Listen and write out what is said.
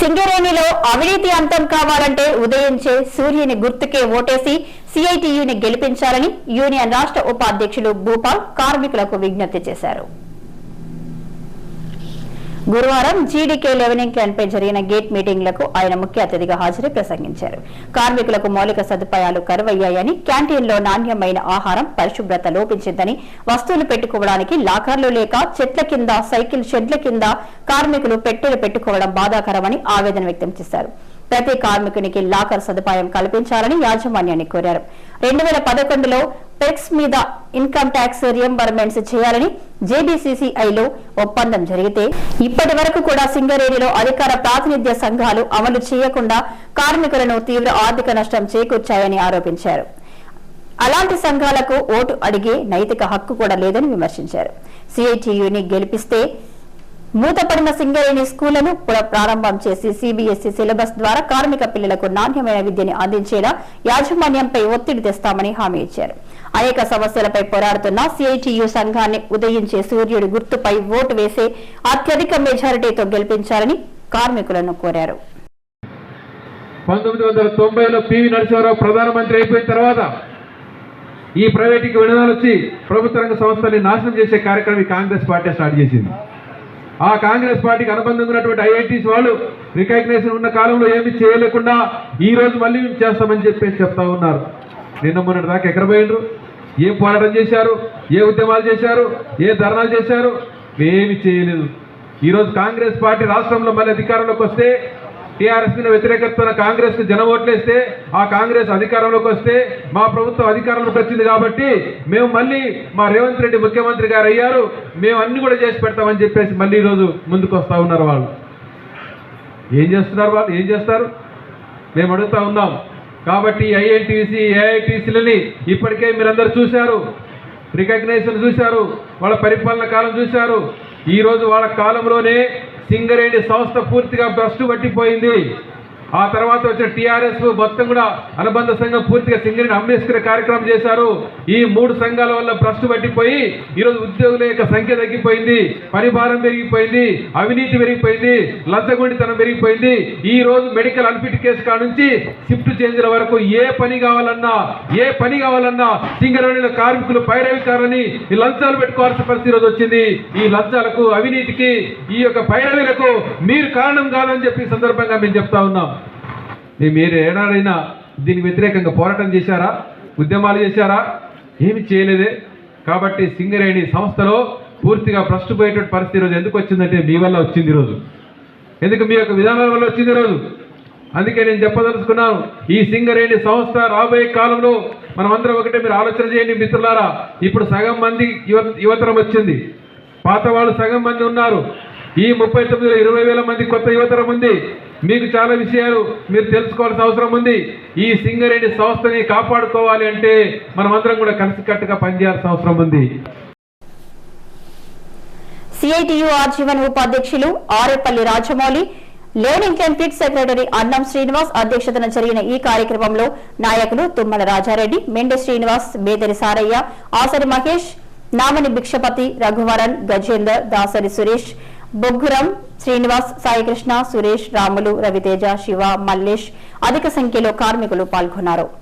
సింగరేణిలో అవినీతి అంతం కావాలంటే ఉదయించే సూర్యుని గుర్తుకే ఓటేసి సిఐటియుని గెలిపించాలని యూనియన్ రాష్ట్ర ఉపాధ్యక్షులు భూపాల్ కార్మికులకు విజ్ఞప్తి చేశారు. గురువారం జీడీకే లెవెనింగ్ క్యాన్ జరిగిన గేట్ మీటింగ్లకు ఆయన ముఖ్య అతిథిగా హాజరై ప్రసంగించారు. కార్మికులకు మౌలిక సదుపాయాలు కరువయ్యాయని క్యాంటీన్లో నాణ్యమైన ఆహారం పరిశుభ్రత లోపించిందని వస్తువులు పెట్టుకోవడానికి లాకర్లు లేక చెట్ల కింద సైకిల్ షెడ్ల కింద కార్మికులు పెట్టెలు పెట్టుకోవడం బాధాకరమని ఆవేదన వ్యక్తం చేశారు. ప్రతి కార్మికునికి లాకర్ సదుపాయం కల్పించాలని యాజమాన్యాన్ని కోరారు. రెండు వేల పదకొండులో పెక్స్ మీద ఇన్కమ్ ట్యాక్స్ రియంబర్మెంట్స్ చేయాలని జేబీసీసీఐలో ఒప్పందం జరిగితే ఇప్పటి వరకు కూడా సింగరేణిలో అధికార ప్రాతినిధ్య సంఘాలు అమలు చేయకుండా కార్మికులను తీవ్ర ఆర్థిక నష్టం చేకూర్చాయని ఆరోపించారు. అలాంటి సంఘాలకు ఓటు అడిగే నైతిక హక్కు కూడా లేదని విమర్శించారు. సిఐటియుని గెలిపిస్తే మూతపడిన సింగరేణి స్కూళ్ళను పునః ప్రారంభం చేసి సిబిఎస్ఈ సిలబస్ ద్వారా కార్మిక పిల్లలకు నాణ్యమైన విద్యని అందించేలా యాజమాన్యంపై ఒత్తిడి తెస్తామని హామీ ఇచ్చారు. అనేక సమస్యలపై పోరాడుతున్న సిఐటియు సంఘాన్ని ఉదయించే సూర్యుడి గుర్తుపై ఓటు వేసే అత్యధిక మెజారిటీతో గెలిపించాలని కార్మికులను కోరారు. పంతొమ్మిది వందల తొంభైలో పివి నరసింహారావు ప్రధానమంత్రి అయిపోయిన తర్వాత ఈ ప్రైవేటీకి విడుదల వచ్చి ప్రభుత్వ రంగ సంస్థల్ని నాశనం చేసే కార్యక్రమం ఈ కాంగ్రెస్ పార్టీ స్టార్ట్ చేసింది. ఆ కాంగ్రెస్ పార్టీకి అనుబంధంగా ఉన్నటువంటి ఐఐటీస్ వాళ్ళు రికగ్నేషన్ ఉన్న కాలంలో ఏమి చేయలేకుండా ఈ రోజు మళ్ళీ మేము చేస్తామని చెప్పేసి చెప్తా ఉన్నారు. నిన్న మొన్నటి దాకా ఎక్కడ పోయినరు ఏం పోరాటం చేశారు? ఏ ఉద్యమాలు చేశారు? ఏ ధర్నాలు చేశారు? ఏమి చేయలేదు. ఈరోజు కాంగ్రెస్ పార్టీ రాష్ట్రంలో మళ్ళీ అధికారంలోకి వస్తే టీఆర్ఎస్ మీద వ్యతిరేకతతో కాంగ్రెస్కు జనం ఓట్లేస్తే ఆ కాంగ్రెస్ అధికారంలోకి వస్తే మా ప్రభుత్వం అధికారంలోకి వచ్చింది కాబట్టి మేము మళ్ళీ మా రేవంత్ రెడ్డి ముఖ్యమంత్రి గారు అయ్యారు మేము అన్ని కూడా చేసి పెడతామని చెప్పేసి మళ్ళీ ఈరోజు ముందుకు వస్తా ఉన్నారు వాళ్ళు. ఏం చేస్తున్నారు వాళ్ళు? ఏం చేస్తారు? మేము అడుగుతా ఉన్నాం. కాబట్టి ఐఎన్టీసీ ఏఐటీసీలని ఇప్పటికే మీరందరూ చూశారు. రికగ్నైజేషన్ చూశారు. వాళ్ళ పరిపాలన కాలం చూశారు. ఈరోజు వాళ్ళ కాలంలోనే సింగరేణి సంస్థ పూర్తిగా భ్రష్టు పట్టిపోయింది. ఆ తర్వాత వచ్చిన టీఆర్ఎస్ మొత్తం కూడా అనుబంధ సంఘం పూర్తిగా సింగరేణి అమ్మేసుకునే కార్యక్రమం చేశారు. ఈ మూడు సంఘాల వల్ల భ్రష్టు పట్టిపోయి ఈరోజు ఉద్యోగుల యొక్క సంఖ్య తగ్గిపోయింది పరిభారం పెరిగిపోయింది అవినీతి పెరిగిపోయింది లంచగొండితనం పెరిగిపోయింది. ఈ రోజు మెడికల్ అన్ఫిట్ కేసు కాడ నుంచి షిఫ్ట్ చేంజ్ల వరకు ఏ పని కావాలన్నా ఏ పని కావాలన్నా సింగరేణిలో కార్మికులు పైరవికారని ఈ లంచాలు పెట్టుకోవాల్సిన పరిస్థితి ఈరోజు వచ్చింది. ఈ లంచాలకు అవినీతికి ఈ యొక్క పైరవీలకు మీరు కారణం కాదని చెప్పి సందర్భంగా మేము చెప్తా ఉన్నాం. మీరు ఏనాడైనా దీనికి వ్యతిరేకంగా పోరాటం చేశారా? ఉద్యమాలు చేశారా? ఏమి చేయలేదే. కాబట్టి సింగరేణి సంస్థలో పూర్తిగా భ్రష్టు పోయేటువంటి పరిస్థితి ఈరోజు ఎందుకు వచ్చిందంటే మీ వల్ల వచ్చింది ఈరోజు. ఎందుకు మీ యొక్క విధానాల వల్ల వచ్చింది ఈరోజు? అందుకే నేను చెప్పదలుచుకున్నాను ఈ సింగరేణి సంస్థ రాబోయే కాలంలో మనమందరం ఒకటే మీరు ఆలోచన చేయండి మిత్రులారా. ఇప్పుడు సగం మంది యువ యువతరం వచ్చింది. పాత వాళ్ళు సగం మంది ఉన్నారు. ఈ ముప్పై తొమ్మిదిలో ఇరవై వేల మంది కొత్త యువతరం ఉంది. మీకు చాలా విషయాలు మీరు తెలుసుకోవాల్సిన అవసరం ఉంది. ఈ సింగరేణి సంస్థని కాపాడుకోవాలి అంటే మనమందరం కూడా కలిసికట్టుగా పనిచేయాల్సిన అవసరం ఉంది. సిఐటియు ఆర్జీవన్ ఉపాధ్యక్షులు ఆరేపల్లి రాజమౌళి లేనింగ్ క్యాంప్ సెక్రటరీ అన్నం శ్రీనివాస్ అధ్యక్షతన జరిగిన ఈ కార్యక్రమంలో నాయకులు తుమ్మల రాజారెడ్డి మెండి శ్రీనివాస్ బేదరి సారయ్య ఆసరి మహేష్ నామని భిక్షపతి రఘువరన్ గజేందర్ దాసరి సురేష్ బొగ్గురం శ్రీనివాస్ సాయికృష్ణ సురేష్ రాములు రవితేజ శివ మల్లేష్ అధిక సంఖ్యలో కార్మికులు పాల్గొన్నారు.